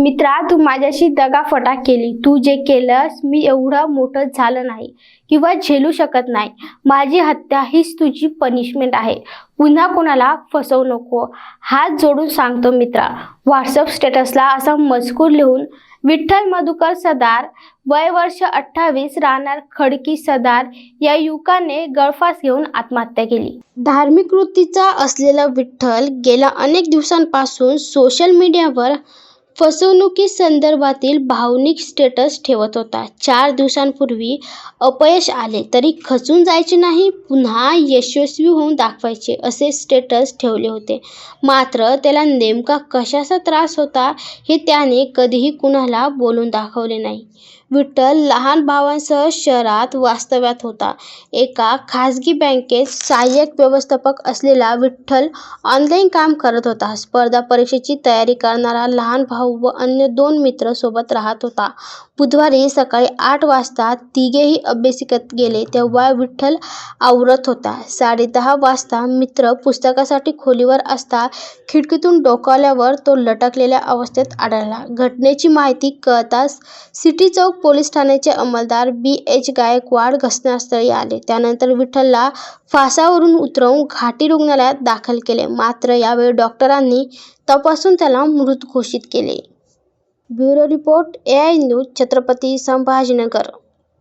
मित्रा तू माझ्याशी दगाफटा केली. तू जे केलंस मी एवढं मोठं झालं नाही किंवा झेलू शकत नाही. माझी हत्या हीच तुझी पनिशमेंट आहे. पुन्हा कोणाला फसवू नको. हात जोडून सांगतो मित्रा. व्हॉट्सअप स्टेटसला असा मजकूर लिहून विठ्ठल मधुकर सदार वय वर्ष अठ्ठावीस राहणार खडकी सदार या युवकाने गळफास घेऊन आत्महत्या केली. धार्मिक वृत्तीचा असलेला विठ्ठल गेल्या अनेक दिवसांपासून सोशल मीडियावर फसवणुकी संदर्भातील भावनिक स्टेटस ठेवत होता. चार दिवसांपूर्वी अपयश आले तरी खचून जायचे नाही पुन्हा यशस्वी होऊन दाखवायचे असे स्टेटस ठेवले होते. मात्र त्याला नेमका कशाचा त्रास होता हे त्याने कधीही कुणाला बोलून दाखवले नाही. विठ्ठल लहान भावांसह शहरात वास्तव्यात होता. एका खाजगी बँकेत सहाय्यक व्यवस्थापक असलेला विठ्ठल ऑनलाईन काम करत होता. स्पर्धा परीक्षेची तयारी करणारा लहान भाऊ व अन्य दोन मित्र सोबत राहत होता. बुधवारी सकाळी आठ वाजता तिघेही अभ्यासिकेत गेले तेव्हा विठ्ठल आवरत होता. साडेदहा वाजता मित्र पुस्तकासाठी खोलीवर असता खिडकीतून डोकावल्यावर तो लटकलेल्या अवस्थेत आढळला. घटनेची माहिती कळताच सिटी चौक पोलीस ठाण्याचे अंमलदार बी एच गायकवाड घटनास्थळी आले. त्यानंतर विठ्ठलला फासावरून उतरवून घाटी रुग्णालयात दाखल केले. मात्र यावेळी डॉक्टरांनी तपासून त्याला मृत घोषित केले. Bureau report A I news Chhatrapati Sambhajinagar.